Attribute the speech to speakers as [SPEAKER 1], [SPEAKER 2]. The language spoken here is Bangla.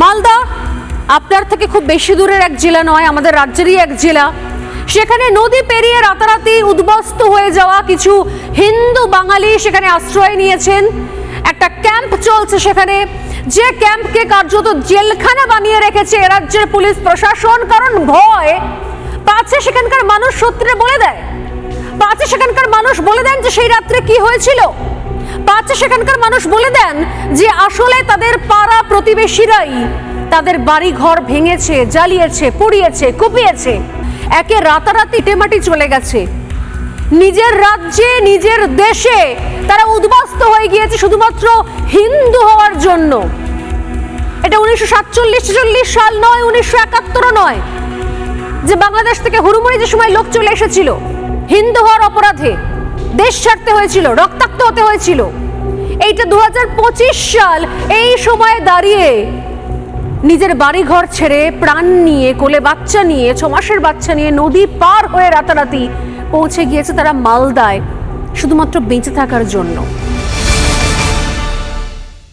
[SPEAKER 1] মালদা আপনার থেকে খুব বেশি দূরের এক জেলা নয়, আমাদের রাজ্যেরই এক জেলা। সেখানে নদী পেরিয়ে রাতারাতি উদ্বস্ত হয়ে যাওয়া কিছু হিন্দু বাঙালি সেখানে আশ্রয় নিয়েছেন। একটা ক্যাম্প চলছে সেখানে। যে ক্যাম্পকে কার্যত জেলখানা বানিয়ে রেখেছে রাজ্যের পুলিশ প্রশাসন, কারণ ভয়। পাচ্ছে সেখানকার মানুষ সত্যি বলে দেয়। পাচ্ছে সেখানকার মানুষ বলে দেন যে সেই রাত্রে কি হয়েছিল। পাচ্ছে সেখানকার মানুষ বলে দেন যে আসলে তাদের পাড়া প্রতিবেশীরাই তাদের বাড়ি ঘর ভেঙেছে, জ্বালিয়েছে, পুড়িয়েছে, কুপিয়েছে। একে রাতারাতি টেমাটি চলে গেছে। নিজের রাজ্যে, নিজের দেশে তারা উদ্বাস্ত হয়ে গিয়েছে শুধুমাত্র হিন্দু হওয়ার জন্য। এটা উনিশশো সাতচল্লিশ ছেচল্লিশ সাল নয়, উনিশশো একাত্তরও নয়, যে বাংলাদেশ থেকে হুড়ুমুড়ি যে সময় লোক চলে এসেছিল, হিন্দু হওয়ার অপরাধে। দেশ ছাড়তে হয়েছিল, রক্তাক্ত হতে হয়েছিল। এইটা দু হাজার পঁচিশ সাল, এই সময়ে দাঁড়িয়ে নিজের বাড়িঘর ছেড়ে প্রাণ নিয়ে, কোলে বাচ্চা নিয়ে, ছ মাসের বাচ্চা নিয়ে নদী পার হয়ে রাতারাতি পৌঁছে গিয়েছে তারা মালদায়, শুধুমাত্র বেঁচে থাকার জন্য।